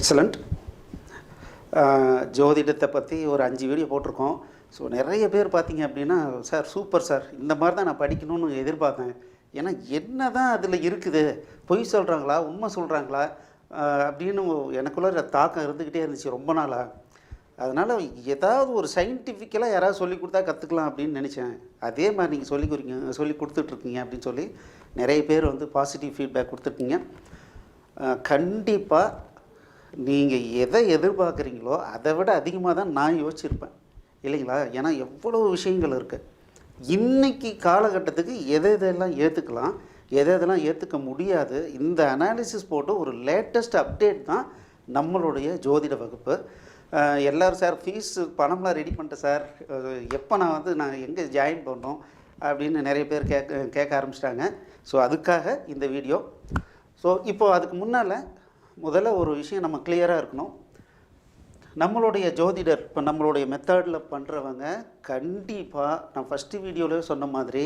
Excellent ஜோதிடத்தை பற்றி ஒரு அஞ்சு வீடியோ போட்டிருக்கோம். ஸோ நிறைய பேர் பார்த்தீங்க அப்படின்னா சார் சூப்பர் சார். இந்த மாதிரி தான் நான் படிக்கணும்னு எதிர்பார்த்தேன். ஏன்னா என்ன தான் அதில் இருக்குது? பொய் சொல்கிறாங்களா உண்மை சொல்கிறாங்களா அப்படின்னு எனக்குள்ள தாக்கம் இருந்துக்கிட்டே இருந்துச்சு ரொம்ப நாளாக அதனால் ஏதாவது ஒரு சயின்டிஃபிக்கலாக யாராவது சொல்லி கொடுத்தா கற்றுக்கலாம் அப்படின்னு நினச்சேன். அதே மாதிரி நீங்கள் சொல்லி கொடுங்க சொல்லி கொடுத்துட்ருக்கீங்க அப்படின்னு சொல்லி நிறைய பேர் வந்து பாசிட்டிவ் ஃபீட்பேக் கொடுத்துருக்கீங்க. கண்டிப்பாக நீங்கள் எதை எதிர்பார்க்குறீங்களோ அதை விட அதிகமாக தான் நான் யோசிச்சிருப்பேன். இல்லைங்களா? ஏன்னா எவ்வளோ விஷயங்கள் இருக்குது இன்றைக்கி காலகட்டத்துக்கு எதை எதெல்லாம் ஏற்றுக்கலாம் எதை எதெல்லாம் ஏற்றுக்க முடியாது இந்த அனாலிசிஸ் போட்டு ஒரு லேட்டஸ்ட் அப்டேட் தான் நம்மளுடைய ஜோதிட வகுப்பு. எல்லோரும் சார் ஃபீஸ் பணம்லாம் ரெடி பண்ணிட்டேன் சார். எப்போ நான் வந்து நான் எங்கே ஜாயின் பண்ணோம் அப்படின்னு நிறைய பேர் கேட்க கேட்க ஆரம்பிச்சிட்டாங்க. ஸோ அதுக்காக இந்த வீடியோ ஸோ இப்போது அதுக்கு முன்னால் முதல்ல ஒரு விஷயம் நம்ம கிளியராக இருக்கணும். நம்மளுடைய ஜோதிடர் இப்போ நம்மளுடைய மெத்தடில் பண்ணுறவங்க கண்டிப்பாக நான் ஃபஸ்ட்டு வீடியோவில் சொன்ன மாதிரி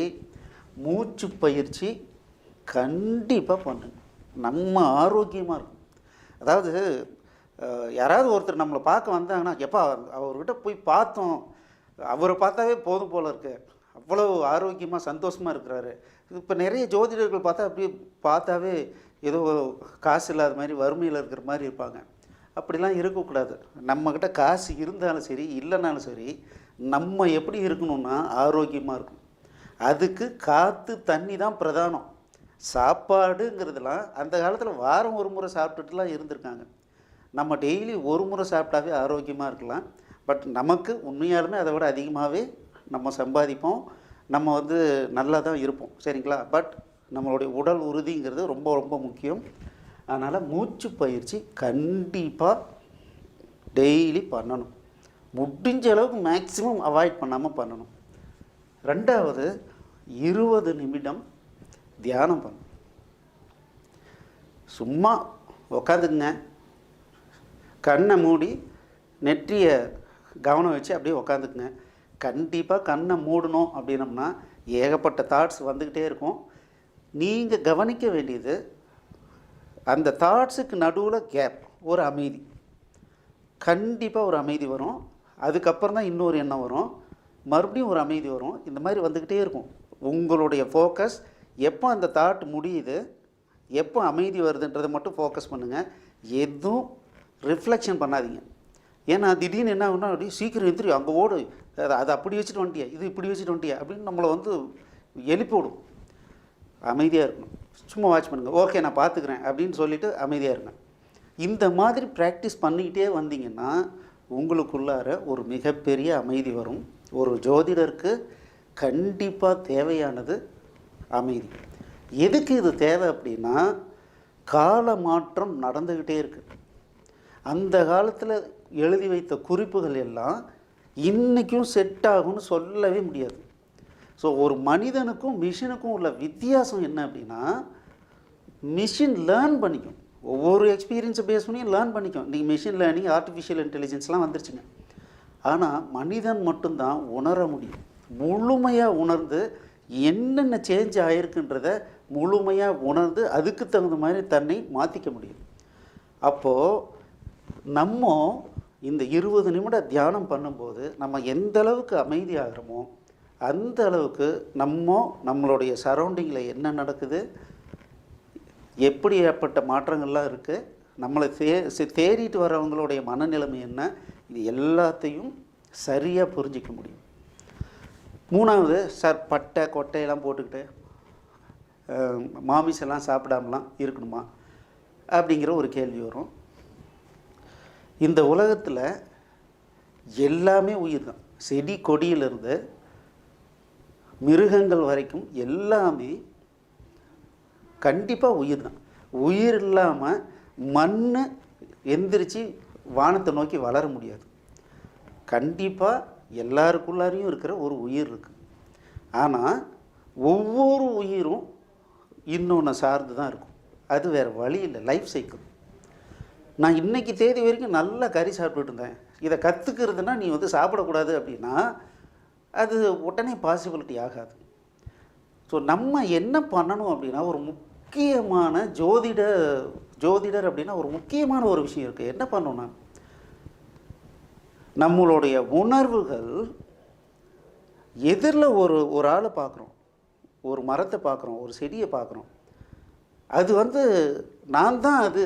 மூச்சு பயிற்சி கண்டிப்பாக பண்ணுங்க. நம்ம ஆரோக்கியமாக இருக்கும் அதாவது யாராவது ஒருத்தர் நம்மளை பார்க்க வந்தாங்கன்னா எப்பா அவர்கிட்ட போய் பார்த்தோம். அவரை பார்த்தாவே போதும் போல இருக்கு. அவ்வளோ ஆரோக்கியமாக சந்தோஷமாக இருக்கிறாரு. இப்போ நிறைய ஜோதிடர்கள் பார்த்தா அப்படியே பார்த்தாவே ஏதோ காசு இல்லாத மாதிரி வறுமையில் இருக்கிற மாதிரி இருப்பாங்க. அப்படிலாம் இருக்கக்கூடாது. நம்மக்கிட்ட காசு இருந்தாலும் சரி இல்லைனாலும் சரி நம்ம எப்படி இருக்கணும்னா ஆரோக்கியமாக இருக்கணும். அதுக்கு காற்று தண்ணி தான் பிரதானம். சாப்பாடுங்கிறதுலாம் அந்த காலத்தில் வாரம் ஒரு முறை சாப்பிட்டுட்டுலாம் இருந்திருக்காங்க. நம்ம டெய்லி ஒரு முறை சாப்பிட்டாவே ஆரோக்கியமாக இருக்கலாம். பட் நமக்கு உண்மையாலுமே அதை விட அதிகமாகவே நம்ம சம்பாதிப்போம். நம்ம வந்து நல்லா தான் இருப்போம். சரிங்களா? பட் நம்மளுடைய உடல் உறுதிங்கிறது ரொம்ப ரொம்ப முக்கியம். அதனால் மூச்சு பயிற்சி கண்டிப்பாக டெய்லி பண்ணணும். முடிஞ்ச அளவுக்கு மேக்ஸிமம் அவாய்ட் பண்ணாமல் பண்ணணும். ரெண்டாவது இருபது நிமிடம் தியானம் பண்ணணும். சும்மா உக்காந்துங்க கண்ணை மூடி நெற்றிய கவனம் வச்சு அப்படியே உக்காந்துக்குங்க. கண்டிப்பாக கண்ணை மூடணும் அப்படின்னம்னா ஏகப்பட்ட தாட்ஸ் வந்துக்கிட்டே இருக்கும். நீங்கள் கவனிக்க வேண்டியது அந்த தாட்ஸுக்கு நடுவில் கேப் ஒரு அமைதி. கண்டிப்பாக ஒரு அமைதி வரும். அதுக்கப்புறம் தான் இன்னொரு எண்ணம் வரும். மறுபடியும் ஒரு அமைதி வரும். இந்த மாதிரி வந்துக்கிட்டே இருக்கும். உங்களுடைய ஃபோக்கஸ் எப்போ அந்த தாட் முடியுது எப்போ அமைதி வருதுன்றதை மட்டும் ஃபோக்கஸ் பண்ணுங்கள் எதுவும் ரிஃப்ளெக்ஷன் பண்ணாதீங்க. ஏன்னா திடீர்னு என்ன ஆகுனா அப்படி சீக்கிரம் எந்திரி அங்கே ஓடு. அதை அதை அப்படி வச்சுட்டு வந்துட்டியா இது இப்படி வச்சுட்டு வந்துட்டியா அப்படின்னு நம்மளை வந்து எழுப்பி விடும். அமைதியாக இருக்கணும். சும்மா வாட்ச் பண்ணுங்கள் ஓகே நான் பார்த்துக்கிறேன் அப்படின்னு சொல்லிட்டு அமைதியாக இருங்க. இந்த மாதிரி ப்ராக்டிஸ் பண்ணிக்கிட்டே வந்தீங்கன்னா உங்களுக்குள்ளார ஒரு மிகப்பெரிய அமைதி வரும். ஒரு ஜோதிடருக்கு கண்டிப்பாக தேவையானது அமைதி. எதுக்கு இது தேவை அப்படின்னா கால மாற்றம் நடந்துக்கிட்டே இருக்குது அந்த காலத்தில் எழுதி வைத்த குறிப்புகள் எல்லாம் இன்றைக்கும் செட் ஆகும்னு சொல்லவே முடியாது. ஸோ ஒரு மனிதனுக்கும் மிஷினுக்கும் உள்ள வித்தியாசம் என்ன அப்படின்னா மிஷின் லேர்ன் பண்ணிக்கும். ஒவ்வொரு எக்ஸ்பீரியன்ஸை பேஸ் பண்ணி லேர்ன் பண்ணிக்கும். நீங்கள் மிஷின் லேர்னிங் ஆர்டிஃபிஷியல் இன்டெலிஜென்ஸ்லாம் வந்துருச்சுங்க. ஆனால் மனிதன் மட்டும்தான் உணர முடியும். முழுமையாக உணர்ந்து என்னென்ன சேஞ்ச் ஆகிருக்குன்றத முழுமையாக உணர்ந்து அதுக்கு தகுந்த மாதிரி தன்னை மாற்றிக்க முடியும். அப்போது நம்ம இந்த இருபது நிமிட தியானம் பண்ணும்போது நம்ம எந்த அளவுக்கு அமைதியாகிறோமோ அந்த அளவுக்கு நம்ம நம்மளுடைய சரௌண்டிங்கில் என்ன நடக்குது? எப்படி ஏற்பட்ட மாற்றங்கள்லாம் இருக்குது நம்மளை தே தேடிட்டு வரவங்களுடைய மனநிலைமை என்ன? இது எல்லாத்தையும் சரியாக புரிஞ்சிக்க முடியும். மூணாவது சார் பட்டை கொட்டையெல்லாம் போட்டுக்கிட்டு மாமிசெல்லாம் சாப்பிடாமலாம் இருக்கணுமா? அப்படிங்கிற ஒரு கேள்வி வரும். இந்த உலகத்தில் எல்லாமே உயிர் தான் செடி கொடியிலிருந்து மிருகங்கள் வரைக்கும் எல்லாமே கண்டிப்பாக உயிர் தான். உயிர் இல்லாமல் மண் எந்திரிச்சு வானத்தை நோக்கி வளர முடியாது. கண்டிப்பாக எல்லாருக்குள்ளாரையும் இருக்கிற ஒரு உயிர் இருக்குது ஆனால் ஒவ்வொரு உயிரும் இன்னொன்று சார்ந்து தான் இருக்கும். அது வேறு வழி இல்லை லைஃப் சைக்கிள் நான் இன்னைக்கு தேதி வரைக்கும் நல்லா கறி சாப்பிட்டுட்டு இருந்தேன். இதை கற்றுக்கிறதுனா நீ வந்து சாப்பிடக்கூடாது அப்படின்னா அது உடனே பாசிபிலிட்டி ஆகாது. ஸோ நம்ம என்ன பண்ணணும் அப்படின்னா ஒரு முக்கியமான ஜோதிட ஜோதிடர் அப்படின்னா ஒரு முக்கியமான ஒரு விஷயம் இருக்குது என்ன பண்ணணும்னா நம்மளுடைய உணர்வுகள் எதிரில் ஒரு ஒரு ஆளை பார்க்குறோம். ஒரு மரத்தை பார்க்குறோம். ஒரு செடியை பார்க்குறோம். அது வந்து நான் தான் அது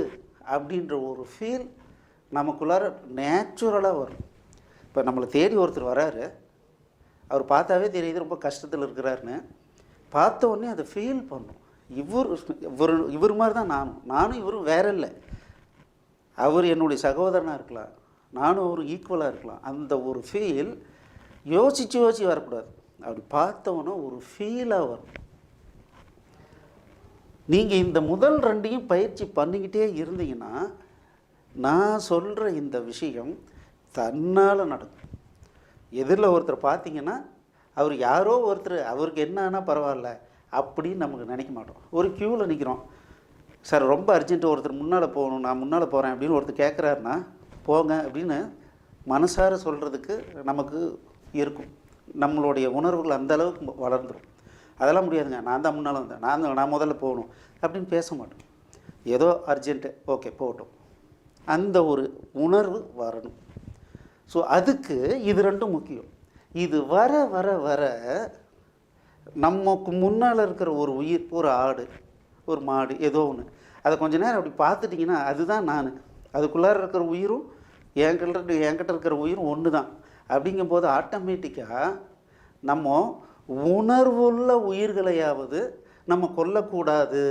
அப்படின்ற ஒரு ஃபீல் நமக்குள்ளார நேச்சுரலாக வரும். இப்போ நம்மளை தேடி ஒருத்தர் வராரு. அவர் பார்த்தாவே தெரியுது ரொம்ப கஷ்டத்தில் இருக்கிறாருன்னு. பார்த்த உடனே அதை ஃபீல் பண்ணும். இவர் இவர் இவர் மாதிரி தான் நானும். நானும் இவரும் வேற இல்லை. அவர் என்னுடைய சகோதரனாக இருக்கலாம். நானும் அவரும் ஈக்குவலாக இருக்கலாம். அந்த ஒரு ஃபீல் யோசித்து யோசித்து வரக்கூடாது. அப்படி பார்த்தவொன்னே ஒரு ஃபீலாக வரும். நீங்கள் இந்த முதல் ரெண்டையும் பயிற்சி பண்ணிக்கிட்டே இருந்தீங்கன்னா நான் சொல்கிற இந்த விஷயம் தன்னால் நடக்கும். எதிரில் ஒருத்தர் பார்த்தீங்கன்னா அவர் யாரோ ஒருத்தர் அவருக்கு என்னன்னா பரவாயில்ல அப்படின்னு நமக்கு நினைக்க மாட்டோம். ஒரு க்யூவில் நிற்கிறோம் சார் ரொம்ப அர்ஜென்ட்டு ஒருத்தர் முன்னால் போகணும் நான் முன்னால் போகிறேன் அப்படின்னு ஒருத்தர் கேட்குறாருன்னா போங்க அப்படின்னு மனசார சொல்கிறதுக்கு நமக்கு இருக்கும். நம்மளுடைய உணர்வுகள் அந்த அளவுக்கு வளர்ந்துடும் அதெல்லாம் முடியாதுங்க. நான் தான் முன்னால் வந்தேன். நான் தான் நான் முதல்ல போகணும் அப்படின்னு பேச மாட்டோம். ஏதோ அர்ஜென்ட்டு ஓகே போகட்டும். அந்த ஒரு உணர்வு வரணும். ஸோ அதுக்கு இது ரெண்டும் முக்கியம். இது வர வர வர நமக்கு முன்னால் இருக்கிற ஒரு உயிர் ஒரு ஆடு ஒரு மாடு ஏதோ ஒன்று அதை கொஞ்ச நேரம் அப்படி பார்த்துட்டிங்கன்னா அதுதான் நான். அதுக்குள்ளார இருக்கிற உயிரும் என்கிட்ட என்கிட்ட இருக்கிற உயிரும் ஒன்று தான் அப்படிங்கும்போது ஆட்டோமேட்டிக்காக நம்ம உணர்வுள்ள உயிர்களையாவது நம்ம கொல்லக்கூடாது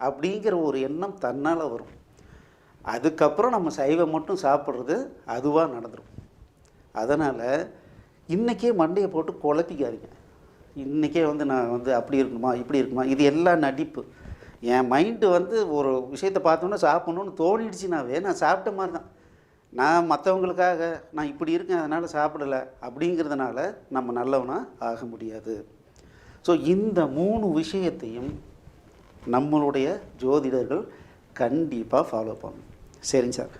அப்படிங்கிற ஒரு எண்ணம் தன்னால் வரும். அதுக்கப்புறம் நம்ம சைவம் மட்டும் சாப்பிட்றது அதுவாக நடந்துடும் அதனால் இன்றைக்கே மண்டையை போட்டு குழப்பிக்காதீங்க. இன்றைக்கே வந்து நான் வந்து அப்படி இருக்குமா இப்படி இருக்குமா இது எல்லாம் நடிப்பு. என் மைண்டு வந்து ஒரு விஷயத்தை பார்த்தோன்னே சாப்பிட்ணுன்னு தோணிடுச்சுனாவே நான் சாப்பிட்ட மாதிரி தான். நான் மற்றவங்களுக்காக நான் இப்படி இருக்கேன் அதனால் சாப்பிடலை அப்படிங்கிறதுனால நம்ம நல்லவனாக ஆக முடியாது. ஸோ இந்த மூணு விஷயத்தையும் நம்மளுடைய ஜோதிடர்கள் கண்டிப்பாக ஃபாலோ பண்ணணும். சரிங்க சார்.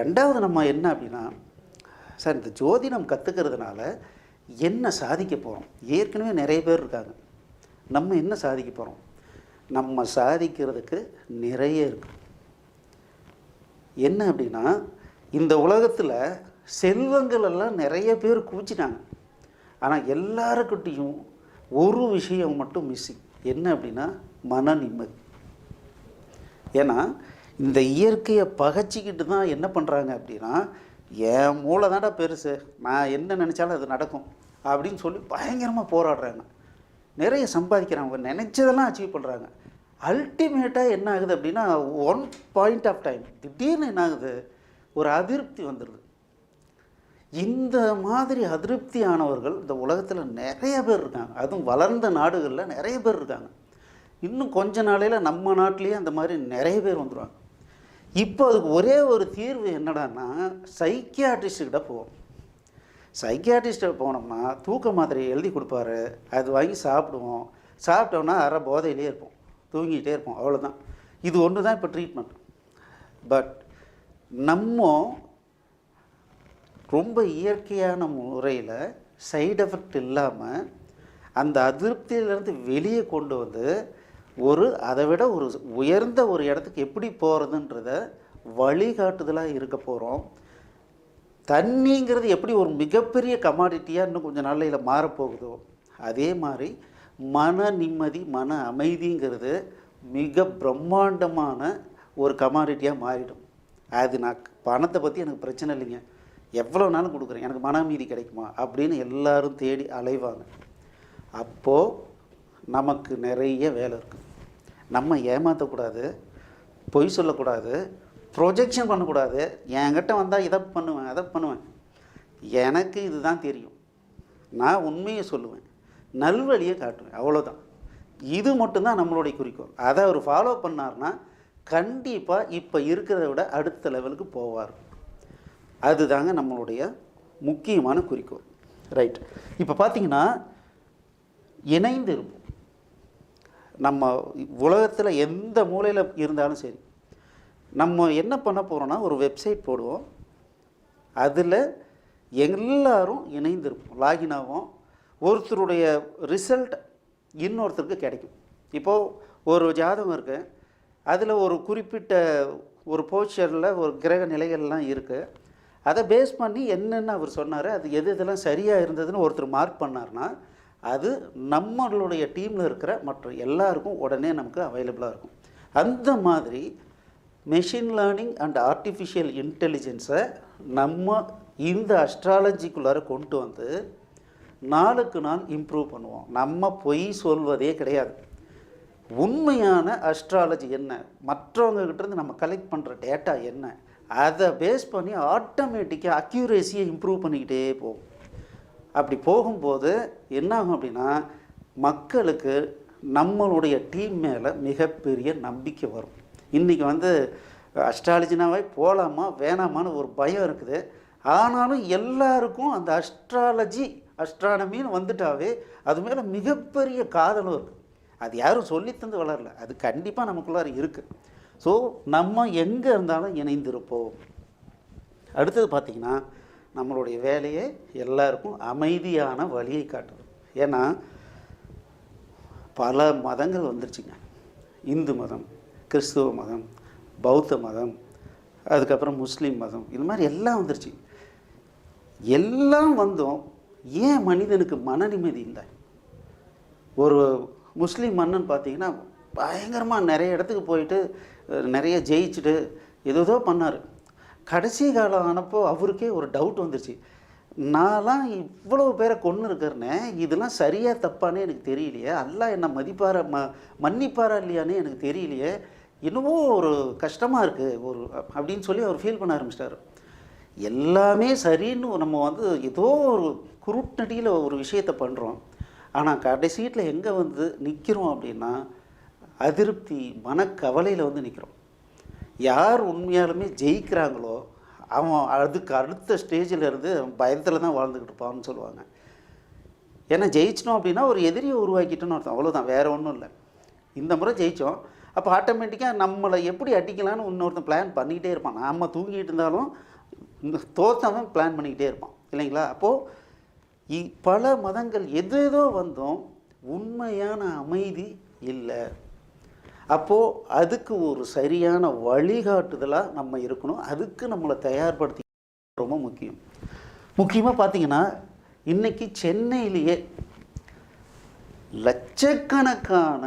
ரெண்டாவது நம்ம என்ன அப்படின்னா சார் இந்த ஜோதிடம் கற்றுக்கிறதுனால என்ன சாதிக்க போகிறோம் ஏற்கனவே நிறைய பேர் இருக்காங்க. நம்ம என்ன சாதிக்க போகிறோம் நம்ம சாதிக்கிறதுக்கு நிறைய இருக்கு. என்ன அப்படின்னா இந்த உலகத்தில் செல்வங்கள் எல்லாம் நிறைய பேர் குவிச்சிட்டாங்க. ஆனால் எல்லாருக்கிட்டேயும் ஒரு விஷயம் மட்டும் மிஸ்ஸிங் என்ன அப்படின்னா மன நிம்மதி. ஏன்னா இந்த இயற்கையை பகைச்சிக்கிட்டு தான் என்ன பண்ணுறாங்க அப்படின்னா என் மூளை தான்டா பெருசு. நான் என்ன நினச்சாலும் அது நடக்கும். அப்படின்னு சொல்லி பயங்கரமாக போராடுறாங்க. நிறைய சம்பாதிக்கிறாங்க. நினச்சதெல்லாம் அச்சீவ் பண்ணுறாங்க அல்டிமேட்டாக என்ன ஆகுது அப்படின்னா ஒன் பாயிண்ட் ஆஃப் டைம் திடீர்னு என்ன ஆகுது? ஒரு அதிருப்தி வந்துடுது இந்த மாதிரி அதிருப்தியானவர்கள் இந்த உலகத்தில் நிறைய பேர் இருக்காங்க. அதுவும் வளர்ந்த நாடுகளில் நிறைய பேர் இருக்காங்க. இன்னும் கொஞ்ச நாளையில் நம்ம நாட்டிலேயே அந்த மாதிரி நிறைய பேர் வந்துடுவாங்க இப்போ அதுக்கு ஒரே ஒரு தீர்வு என்னடான்னா சைக்கியாட்ரிஸ்ட்கிட்ட போவோம் சைக்கியாட்ரிஸ்ட்டை போனோம்னா தூக்க மாத்திரையை எழுதி கொடுப்பாரு. அது வாங்கி சாப்பிடுவோம். சாப்பிட்டோம்னா அரை போதையிலே இருப்போம். தூங்கிக்கிட்டே இருப்போம். அவ்வளோதான் இது ஒன்று தான் இப்போ ட்ரீட்மெண்ட் பட் நம்ம ரொம்ப இயற்கையான முறையில் சைடு எஃபெக்ட் இல்லாமல் அந்த அதிருப்தியிலேருந்து வெளியே கொண்டு வந்து ஒரு அதை விட ஒரு உயர்ந்த ஒரு இடத்துக்கு எப்படி போகிறதுன்றத வழிகாட்டுதலாக இருக்க போகிறோம் தண்ணிங்கிறது எப்படி ஒரு மிகப்பெரிய கமாடிட்டியாக இன்னும் கொஞ்சம் நாளையில் மாறப்போகுதோ அதே மாதிரி மன நிம்மதி மன அமைதிங்கிறது மிக பிரம்மாண்டமான ஒரு கமாடிட்டியாக மாறிடும். அது நான் பணத்தை பற்றி எனக்கு பிரச்சனை இல்லைங்க. எவ்வளோ நாளும் கொடுக்குறேன். எனக்கு மன அமைதி கிடைக்குமா? அப்படின்னு எல்லாரும் தேடி அலைவாங்க. அப்போது நமக்கு நிறைய வேலை இருக்குது நம்ம ஏமாற்றக்கூடாது பொய் சொல்லக்கூடாது ப்ரொஜெக்ஷன் பண்ணக்கூடாது. என்கிட்ட வந்தால் இதை பண்ணுவேன் அதை பண்ணுவேன். எனக்கு இதுதான் தெரியும். நான் உண்மையை சொல்லுவேன். நல்வழியை காட்டுவேன். அவ்வளோதான் இது மட்டும்தான் நம்மளுடைய குறிக்கோள். அதை அவர் ஃபாலோ பண்ணார்னா கண்டிப்பாக இப்போ இருக்கிறத விட அடுத்த லெவலுக்கு போவார். அதுதாங்க நம்மளுடைய முக்கியமான குறிக்கோள். ரைட் இப்போ பார்த்தீங்கன்னா இணைந்து இருப்போம். நம்ம உலகத்தில் எந்த மூலையில் இருந்தாலும் சரி நம்ம என்ன பண்ண போகிறோம்னா ஒரு வெப்சைட் போடுவோம். அதில் எல்லாரும் இணைந்திருப்போம். லாகின் ஆகும் ஒருத்தருடைய ரிசல்ட் இன்னொருத்தருக்கு கிடைக்கும். இப்போது ஒரு ஜாதகம் இருக்குது அதில் ஒரு குறிப்பிட்ட ஒரு போஸ்டரில் ஒரு கிரக நிலைகள்லாம் இருக்குது அதை பேஸ் பண்ணி என்னென்னு அவர் சொன்னார். அது எது இதெல்லாம் சரியாக இருந்ததுன்னு ஒருத்தர் மார்க் பண்ணார்னா அது நம்மளுடைய டீமில் இருக்கிற மற்ற எல்லாருக்கும் உடனே நமக்கு அவைலபிளாக இருக்கும். அந்த மாதிரி மெஷின் லேர்னிங் அண்ட் ஆர்டிஃபிஷியல் இன்டெலிஜென்ஸை நம்ம இந்த அஸ்ட்ராலஜிக்குள்ளார கொண்டு வந்து நாளுக்கு நாள் இம்ப்ரூவ் பண்ணுவோம். நம்ம பொய் சொல்வதே கிடையாது. உண்மையான அஸ்ட்ராலஜி என்ன? மற்றவங்க கிட்டேருந்து நம்ம கலெக்ட் பண்ணுற டேட்டா என்ன? அதை பேஸ் பண்ணி ஆட்டோமேட்டிக்காக அக்யூரேசியை இம்ப்ரூவ் பண்ணிக்கிட்டே போகும். அப்படி போகும்போது என்னாகும் அப்படின்னா மக்களுக்கு நம்மளுடைய டீம் மேலே மிகப்பெரிய நம்பிக்கை வரும். இன்றைக்கி வந்து அஸ்ட்ராலஜினாவே போகலாமா வேணாமான்னு ஒரு பயம் இருக்குது. ஆனாலும் எல்லாருக்கும் அந்த அஸ்ட்ராலஜி அஸ்ட்ரானமின்னு வந்துட்டாவே அது மேலே மிகப்பெரிய காதலும் இருக்குது அது யாரும் சொல்லித்தந்து வளரல. அது கண்டிப்பாக நமக்குள்ளார இருக்குது ஸோ நம்ம எங்கே இருந்தாலும் இணைந்திருப்போம். அடுத்தது பார்த்திங்கன்னா நம்மளுடைய வேலையை எல்லாருக்கும் அமைதியான வழியை காட்டுது. ஏன்னா பல மதங்கள் வந்துருச்சுங்க. இந்து மதம் கிறிஸ்துவ மதம் பௌத்த மதம் அதுக்கப்புறம் முஸ்லீம் மதம் இது மாதிரி எல்லாம் வந்துருச்சு. எல்லாம் வந்தும் ஏன் மனிதனுக்கு மன நிம்மதி இல்லை? ஒரு முஸ்லீம் மன்னன் பார்த்தீங்கன்னா பயங்கரமாக நிறைய இடத்துக்கு போயிட்டு நிறைய ஜெயிச்சுட்டு ஏதோ பண்ணார். கடைசி காலம் ஆனப்போ அவருக்கே ஒரு டவுட் வந்துருச்சு. நான்லாம் இவ்வளோ பேரை கொன்று இருக்கிறேனே இதெல்லாம் சரியாக தப்பானே எனக்கு தெரியலையே எல்லாம் என்ன மதிப்பாரா ம மன்னிப்பாரா இல்லையானே எனக்கு தெரியலையே இன்னமும் ஒரு கஷ்டமாக இருக்குது ஒரு அப்படின்னு சொல்லி அவர் ஃபீல் பண்ண ஆரம்பிச்சிட்டாரு. எல்லாமே சரின்னு நம்ம வந்து ஏதோ ஒரு குருட்டடியில் ஒரு விஷயத்தை பண்ணுறோம் ஆனால் கடைசீட்டில் எங்கே வந்து நிற்கிறோம் அப்படின்னா அதிருப்தி மனக்கவலையில் வந்து நிற்கிறோம் யார் உண்மையாலுமே ஜெயிக்கிறாங்களோ அவன் அதுக்கு அடுத்த ஸ்டேஜில் இருந்து பயத்தில் தான் வாழ்ந்துக்கிட்டு இருப்பான்னு சொல்லுவாங்க. ஏன்னா ஜெயிச்சிட்டோம் அப்படின்னா ஒரு எதிரியை உருவாக்கிட்டோன்னு அர்த்தம். அவ்வளோதான் வேறு ஒன்றும் இல்லை. இந்த முறை ஜெயித்தோம் அப்போ ஆட்டோமேட்டிக்காக நம்மளை எப்படி அடிக்கலான்னு இன்னொருத்தன் பிளான் பண்ணிக்கிட்டே இருப்பான். நாம் தூங்கிட்டு இருந்தாலும் இந்த தோத்தவன் பிளான் பண்ணிக்கிட்டே இருப்பான். இல்லைங்களா? அப்போது இ- பல மதங்கள் எது ஏதோ வந்தோம் உண்மையான அமைதி இல்லை. அப்போது அதுக்கு ஒரு சரியான வழிகாட்டுதலாக நம்ம இருக்கணும். அதுக்கு நம்மளை தயார்படுத்தி ரொம்ப முக்கியம். முக்கியமாக பார்த்தீங்கன்னா இன்றைக்கி சென்னையிலேயே லட்சக்கணக்கான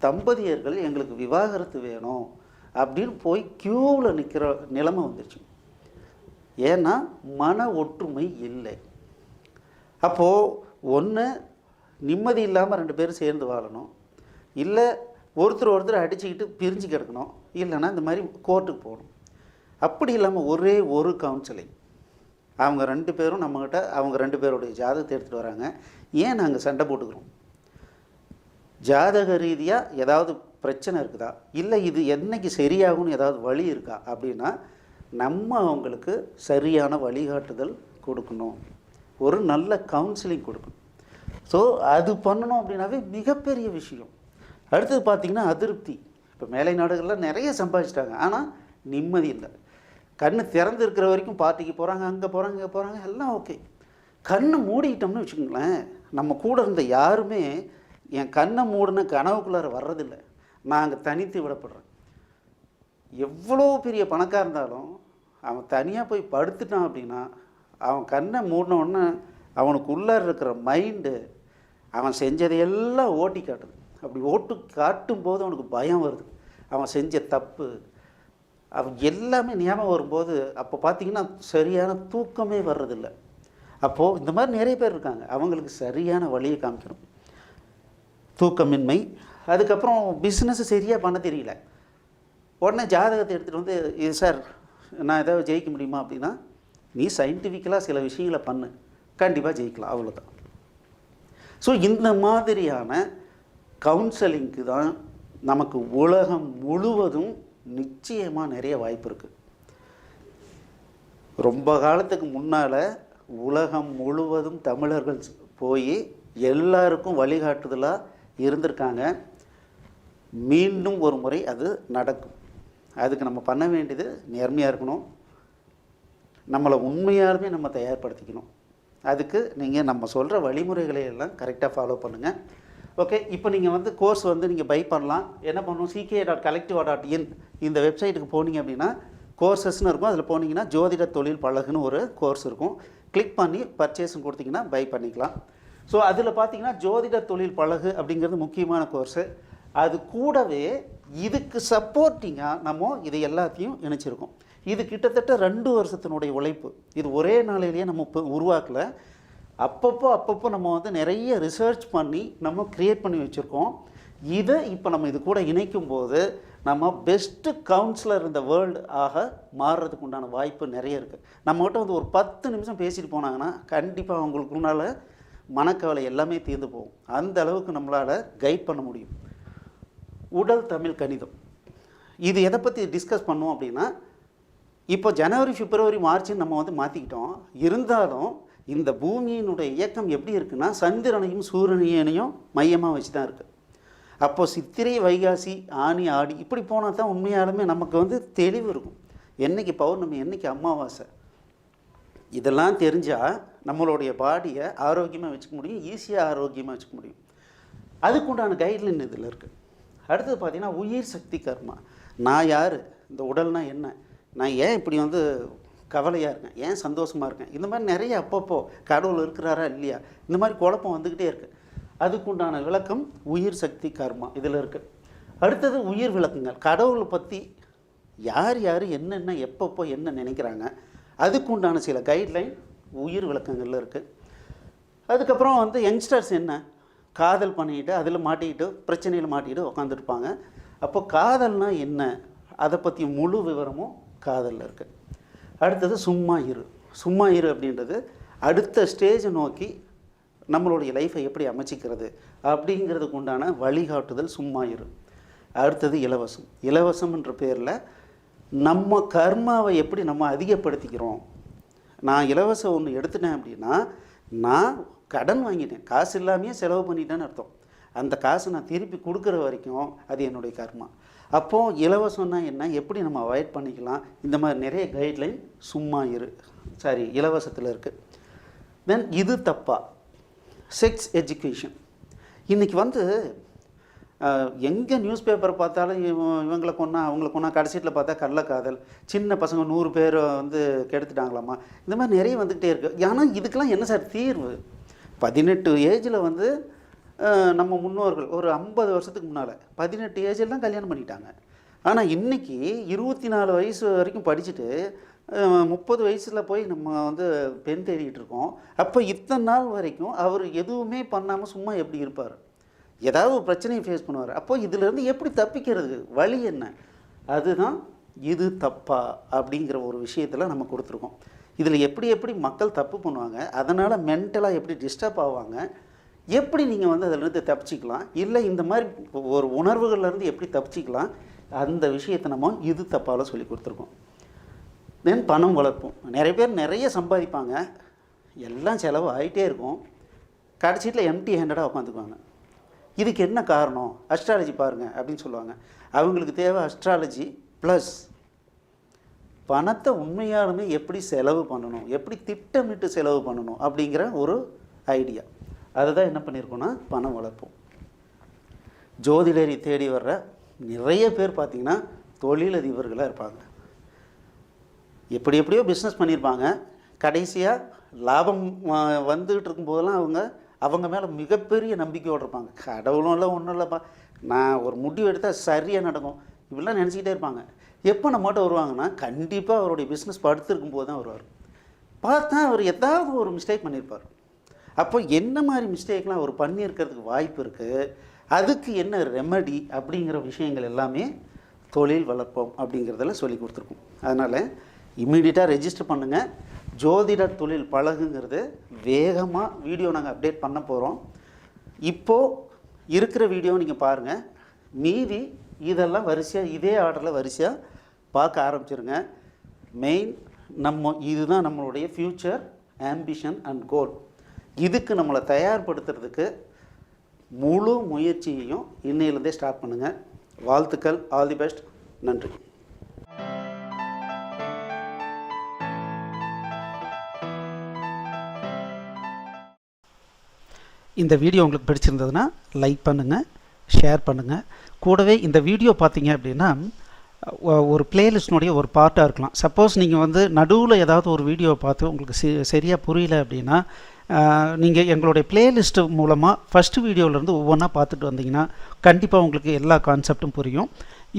தம்பதியர்கள் எங்களுக்கு விவாகரத்து வேணும் அப்படின்னு போய் க்யூவில் நிற்கிற நிலைமை வந்துருச்சு. ஏன்னா மன ஒற்றுமை இல்லை. அப்போது ஒன்று நிம்மதி இல்லாமல் ரெண்டு பேரும் சேர்ந்து வாழணும். இல்லை ஒருத்தர் ஒருத்தர் அடிச்சுக்கிட்டு பிரிஞ்சு கிடக்கணும். இல்லைன்னா இந்த மாதிரி கோர்ட்டுக்கு போகணும். அப்படி இல்லாமல் ஒரே ஒரு கவுன்சிலிங் அவங்க ரெண்டு பேரும் நம்மக்கிட்ட அவங்க ரெண்டு பேருடைய ஜாதகத்தை எடுத்துகிட்டு வராங்க. ஏன் நாங்கள் சண்டை போட்டுக்கிறோம்? ஜாதக ரீதியாக ஏதாவது பிரச்சனை இருக்குதா? இல்லை இது என்னைக்கு சரியாகும்னு ஏதாவது வழி இருக்கா? அப்படின்னா நம்ம அவங்களுக்கு சரியான வழிகாட்டுதல் கொடுக்கணும். ஒரு நல்ல கவுன்சிலிங் கொடுக்கணும். ஸோ அது பண்ணணும் அப்படின்னாவே மிகப்பெரிய விஷயம். அடுத்தது பார்த்திங்கன்னா அதிருப்தி. இப்போ மேலை நாடுகளில் நிறைய சம்பாதிச்சிட்டாங்க. ஆனால் நிம்மதி இல்லை. கண் திறந்து இருக்கிற வரைக்கும் பார்ட்டிக்கு போகிறாங்க அங்கே போகிறாங்க இங்கே போகிறாங்க எல்லாம் ஓகே. கண்ணை மூடிக்கிட்டோம்னு வச்சுக்கோங்களேன் நம்ம கூட இருந்த யாருமே என் கண்ணை மூடின கனவுக்குள்ளார வர்றதில்லை. நான் அங்கே தனித்து விடப்படுறேன். எவ்வளோ பெரிய பணக்காக இருந்தாலும் அவன் தனியாக போய் படுத்துட்டான் அப்படின்னா அவன் கண்ணை மூடின உடனே அவனுக்கு உள்ளார இருக்கிற மைண்டு அவன் செஞ்சதையெல்லாம் ஓட்டி காட்டுது. அப்படி ஓட்டு காட்டும் போது அவனுக்கு பயம் வருது. அவன் செஞ்ச தப்பு. அவன் எல்லாமே ஞாபகம் வரும்போது அப்போ பார்த்தீங்கன்னா சரியான தூக்கமே வர்றதில்ல. அப்போது இந்த மாதிரி நிறைய பேர் இருக்காங்க. அவங்களுக்கு சரியான வழியை காமிக்கணும். தூக்கமின்மை. அதுக்கப்புறம் பிஸ்னஸ் சரியாக பண்ண தெரியல. உடனே ஜாதகத்தை எடுத்துகிட்டு வந்து இது சார் நான் ஏதாவது ஜெயிக்க முடியுமா? அப்படின்னா நீ சயின்டிஃபிக்கலாக சில விஷயங்களை பண்ணு. கண்டிப்பாக ஜெயிக்கலாம். அவ்வளோதான் ஸோ இந்த மாதிரியான கவுன்சலிங்க்கு தான் நமக்கு உலகம் முழுவதும் நிச்சயமாக நிறைய வாய்ப்பு இருக்குது ரொம்ப காலத்துக்கு முன்னால் உலகம் முழுவதும் தமிழர்கள் போய் எல்லாருக்கும் வழிகாட்டுதலாக இருந்திருக்காங்க. மீண்டும் ஒரு முறை அது நடக்கும். அதுக்கு நம்ம பண்ண வேண்டியது நேர்மையாக இருக்கணும். நம்மளை உண்மையாலுமே நம்ம தயார்படுத்திக்கணும். அதுக்கு நீங்கள் நம்ம சொல்கிற வழிமுறைகளை எல்லாம் கரெக்டாக ஃபாலோ பண்ணுங்கள் ஓகே இப்போ நீங்கள் வந்து கோர்ஸ் வந்து நீங்கள் பை பண்ணலாம். என்ன பண்ணணும்? சிகே டாட் கலெக்டிவா டாட் இன் இந்த வெப்சைட்டுக்கு போனீங்க அப்படின்னா கோர்சஸ்னு இருக்கும். அதில் போனீங்கன்னா ஜோதிட தொழில் பழகுன்னு ஒரு கோர்ஸ் இருக்கும். கிளிக் பண்ணி பர்ச்சேஸ்னு கொடுத்தீங்கன்னா பை பண்ணிக்கலாம். ஸோ அதில் பார்த்தீங்கன்னா ஜோதிட தொழில் பழகு அப்படிங்கிறது முக்கியமான கோர்ஸு அது கூடவே இதுக்கு சப்போர்ட்டிங்காக நம்ம இது எல்லாத்தையும் இணைச்சிருக்கோம். இது கிட்டத்தட்ட ரெண்டு வருஷத்தினுடைய உழைப்பு. இது ஒரே நாளையிலேயே நம்ம இப்போ உருவாக்கல. அப்பப்போ அப்பப்போ நம்ம வந்து நிறைய ரிசர்ச் பண்ணி நம்ம க்ரியேட் பண்ணி வச்சுருக்கோம். இதை இப்போ நம்ம இது கூட இணைக்கும் போது நம்ம பெஸ்ட்டு கவுன்சிலர் இந்த வேர்ல்டு ஆக மாறுறதுக்கு உண்டான வாய்ப்பு நிறைய இருக்குது நம்மகிட்ட வந்து ஒரு பத்து நிமிஷம் பேசிட்டு போனாங்கன்னா கண்டிப்பாக அவங்களுக்குனால மனக்கவலை எல்லாமே தீர்ந்து போகும். அந்த அளவுக்கு நம்மளால் கைட் பண்ண முடியும். உடல் தமிழ் கணிதம். இது எதை பற்றி டிஸ்கஸ் பண்ணோம் அப்படின்னா இப்போ ஜனவரி பிப்ரவரி மார்ச்னு நம்ம வந்து மாற்றிக்கிட்டோம் இருந்தாலும் இந்த பூமியினுடைய இயக்கம் எப்படி இருக்குன்னா சந்திரனையும் சூரியனையும் மையமாக வச்சு தான் இருக்குது அப்போது சித்திரை வைகாசி ஆனி ஆடி இப்படி போனால் தான் உண்மையாலுமே நமக்கு வந்து தெளிவு இருக்கும். என்னைக்கு பௌர்ணமி என்னைக்கு அமாவாசை. இதெல்லாம் தெரிஞ்சால் நம்மளுடைய பாடியை ஆரோக்கியமாக வச்சுக்க முடியும் ஈஸியாக ஆரோக்கியமாக வச்சுக்க முடியும். அதுக்குண்டான கைட்லைன் இதில் இருக்குது அடுத்தது பார்த்திங்கன்னா உயிர் சக்தி கர்மா. நான் யார்? இந்த உடல்னா என்ன? நான் ஏன் இப்படி வந்து கவலையாக இருக்கேன். ஏன் சந்தோஷமாக இருக்கேன்? இந்த மாதிரி நிறைய அப்பப்போ கடவுள் இருக்கிறாரா இல்லையா? இந்த மாதிரி குழப்பம் வந்துக்கிட்டே இருக்குது அதுக்குண்டான விளக்கம் உயிர் சக்தி கர்மா இதில் இருக்குது அடுத்தது உயிர் விளக்கங்கள். கடவுளை பற்றி யார் யார் என்னென்ன எப்பப்போ என்ன நினைக்கிறாங்க? அதுக்குண்டான சில கைட்லைன் உயிர் விளக்கங்களில் இருக்குது அதுக்கப்புறம் வந்து யங்ஸ்டர்ஸ் என்ன? காதல் பண்ணிக்கிட்டு அதில் மாட்டிக்கிட்டு பிரச்சனையில் மாட்டிக்கிட்டு உட்காந்துருப்பாங்க அப்போ காதல்னால் என்ன? அதை பற்றி முழு விவரமும் காதலில் இருக்குது அடுத்தது சும்மா இரு. சும்மா இரு அப்படின்றது அடுத்த ஸ்டேஜை நோக்கி நம்மளுடைய லைஃப்பை எப்படி அமைச்சிக்கிறது அப்படிங்கிறதுக்கு உண்டான வழிகாட்டுதல் சும்மா இரு. அடுத்தது இலவசம். இலவசம்ன்ற பேரில் நம்ம கர்மாவை எப்படி நம்ம அதிகப்படுத்திக்கிறோம்? நான் இலவசம் ஒன்று எடுத்துட்டேன் அப்படின்னா நான் கடன் வாங்கிட்டேன். காசு இல்லாமையே செலவு பண்ணிட்டேன்னு அர்த்தம். அந்த காசை நான் திருப்பி கொடுக்குற வரைக்கும் அது என்னுடைய கர்மா. அப்போது இலவசம்னா என்ன? எப்படி நம்ம அவாய்ட் பண்ணிக்கலாம்? இந்த மாதிரி நிறைய கைட்லைன் சும்மா இரு. சாரி இலவசத்தில் இருக்குது தென் இது தப்பா? செக்ஸ் எஜுகேஷன் இன்றைக்கி வந்து எங்கே நியூஸ் பேப்பர் பார்த்தாலும் இவ- இவங்களை கொன்னா அவங்கள கொன்னா கடைசியில் பார்த்தா கள்ளக்காதல் சின்ன பசங்க நூறு பேர் வந்து கெடுத்துட்டாங்களாமா? இந்த மாதிரி நிறைய வந்துக்கிட்டே இருக்குது ஆனால் இதுக்கெல்லாம் என்ன சார் தீர்வு? பதினெட்டு ஏஜில் வந்து நம்ம முன்னோர்கள் ஒரு ஐம்பது வருஷத்துக்கு முன்னால் பதினெட்டு ஏஜில் தான் கல்யாணம் பண்ணிட்டாங்க. ஆனால் இன்றைக்கி இருபத்தி நாலு வயசு வரைக்கும் படிச்சுட்டு முப்பது வயசில் போய் நம்ம வந்து பெண் தேடிட்டு இருக்கோம். அப்போ இத்தனை நாள் வரைக்கும் அவர் எதுவுமே பண்ணாமல் சும்மா எப்படி இருப்பார்? ஏதாவது ஒரு பிரச்சனையை ஃபேஸ் பண்ணுவார். அப்போ இதிலேருந்து எப்படி தப்பிக்கிறது? வழி என்ன? அதுதான் இது தப்பா அப்படிங்கிற ஒரு விஷயத்தில் நம்ம கொடுத்துருக்கோம். இதில் எப்படி எப்படி மக்கள் தப்பு பண்ணுவாங்க அதனால் மென்டலாக எப்படி டிஸ்டர்ப் ஆவாங்க எப்படி நீங்கள் வந்து அதிலிருந்து தப்பிச்சிக்கலாம்? இல்லை இந்த மாதிரி ஒரு உணர்வுகள்லேருந்து எப்படி தப்பிச்சிக்கலாம்? அந்த விஷயத்தை நம்ம இது தப்பால் சொல்லி கொடுத்துருக்கோம். தென் பணம் வளர்ப்போம் நிறைய பேர் நிறைய சம்பாதிப்பாங்க. எல்லாம் செலவு ஆகிட்டே இருக்கும் கடைசியில் எம்டி ஹேண்டடாக உட்காந்துக்குவாங்க. இதுக்கு என்ன காரணம்? அஸ்ட்ராலஜி பாருங்கள் அப்படின்னு சொல்லுவாங்க. அவங்களுக்கு தேவை அஸ்ட்ராலஜி ப்ளஸ் பணத்தை உண்மையாலுமே எப்படி செலவு பண்ணணும்? எப்படி திட்டமிட்டு செலவு பண்ணணும்? அப்படிங்கிற ஒரு ஐடியா அதை தான் என்ன பண்ணியிருக்கோன்னா பணம் வளர்ப்போம். ஜோதிடரை தேடி வர்ற நிறைய பேர் பார்த்திங்கன்னா தொழிலதிபர்களாக இருப்பாங்க. எப்படி எப்படியோ பிஸ்னஸ் பண்ணியிருப்பாங்க. கடைசியாக லாபம் வந்துக்கிட்டு இருக்கும்போதெல்லாம் அவங்க அவங்க மேலே மிகப்பெரிய நம்பிக்கையோடு இருப்பாங்க. கடவுளும் இல்லை ஒன்றும் இல்லைப்பா. நான் ஒரு முடிவு எடுத்தால் சரியாக நடக்கும். இப்படிலாம் நினச்சிக்கிட்டே இருப்பாங்க. எப்போ நம்மகிட்ட வருவாங்கன்னா கண்டிப்பாக அவருடைய பிஸ்னஸ் படுத்திருக்கும் போது தான் வருவார். பார்த்தா அவர் ஏதாவது ஒரு மிஸ்டேக் பண்ணியிருப்பார். அப்போ என்ன மாதிரி மிஸ்டேக்லாம் அவர் பண்ணியிருக்கிறதுக்கு வாய்ப்பு இருக்குது அதுக்கு என்ன ரெமடி அப்படிங்கிற விஷயங்கள் எல்லாமே தொழில் வளர்ப்போம் அப்படிங்கிறதுல சொல்லி கொடுத்துருக்கோம். அதனால் இம்மீடியட்டாக ரெஜிஸ்டர் பண்ணுங்கள் ஜோதிடர் தொழில் பழகுங்கிறது வேகமாக வீடியோ நாங்கள் அப்டேட் பண்ண போகிறோம் இப்போது இருக்கிற வீடியோ நீங்கள் பாருங்கள் மீதி இதெல்லாம் வரிசையாக இதே ஆர்டரில் வரிசையாக பார்க்க ஆரம்பிச்சிருங்க. மெயின் நம்ம இதுதான் நம்மளுடைய ஃப்யூச்சர் ஆம்பிஷன் அண்ட் கோல் இதுக்கு நம்மளை தயார்படுத்துறதுக்கு முழு முயற்சியையும் இன்னையிலேருந்தே ஸ்டார்ட் பண்ணுங்கள் வாழ்த்துக்கள். ஆல் தி பெஸ்ட் நன்றி. இந்த வீடியோ உங்களுக்கு பிடிச்சிருந்ததுன்னா லைக் பண்ணுங்கள் ஷேர் பண்ணுங்கள் கூடவே இந்த வீடியோ பார்த்தீங்க அப்படின்னா ஒரு பிளேலிஸ்டினுடைய ஒரு பார்ட்டாக இருக்கலாம். சப்போஸ் நீங்கள் வந்து நடுவில் ஏதாவது ஒரு வீடியோவை பார்த்து உங்களுக்கு சரியாக புரியல அப்படின்னா நீங்கள் எங்களுடைய பிளேலிஸ்ட் மூலமாக ஃபஸ்ட்டு வீடியோவிலேருந்து ஒவ்வொன்றா பார்த்துட்டு வந்தீங்கன்னா கண்டிப்பாக உங்களுக்கு எல்லா கான்செப்டும் புரியும்.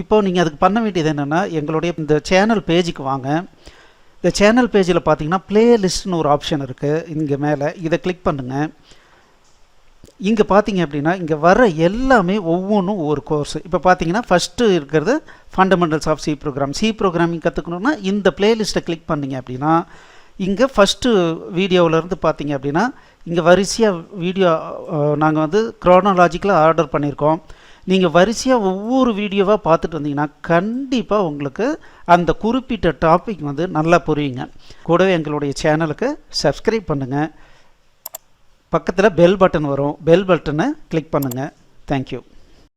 இப்போ நீங்கள் அதுக்கு பண்ண வேண்டியது என்னென்னா எங்களுடைய இந்த சேனல் பேஜுக்கு வாங்க. இந்த சேனல் பேஜில் பார்த்தீங்கன்னா பிளேலிஸ்ட்னு ஒரு ஆப்ஷன் இருக்குது இங்கே மேலே. இதை கிளிக் பண்ணுங்கள் இங்கே பார்த்தீங்க அப்படின்னா இங்கே வர எல்லாமே ஒவ்வொன்றும் ஒவ்வொரு கோர்ஸ் இப்போ பார்த்தீங்கன்னா ஃபஸ்ட்டு இருக்கிறது fundamentals of C program C programming கற்றுக்கணுன்னா இந்த பிளேலிஸ்ட்டை கிளிக் பண்ணீங்க அப்படின்னா இங்கே ஃபஸ்ட்டு வீடியோவிலேருந்து பார்த்தீங்க அப்படின்னா இங்கே வரிசையாக வீடியோ நாங்கள் வந்து க்ரோனாலாஜிக்கலாக ஆர்டர் பண்ணியிருக்கோம் நீங்கள் வரிசையாக ஒவ்வொரு வீடியோவாக பார்த்துட்டு வந்தீங்கன்னா கண்டிப்பாக உங்களுக்கு அந்த குறிப்பிட்ட டாபிக் வந்து நல்லா புரியுங்க. கூடவே எங்களுடைய சேனலுக்கு சப்ஸ்கிரைப் பண்ணுங்கள் பக்கத்தில் பெல் பட்டன் வரும். பெல் பட்டனை கிளிக் பண்ணுங்கள் தேங்க்யூ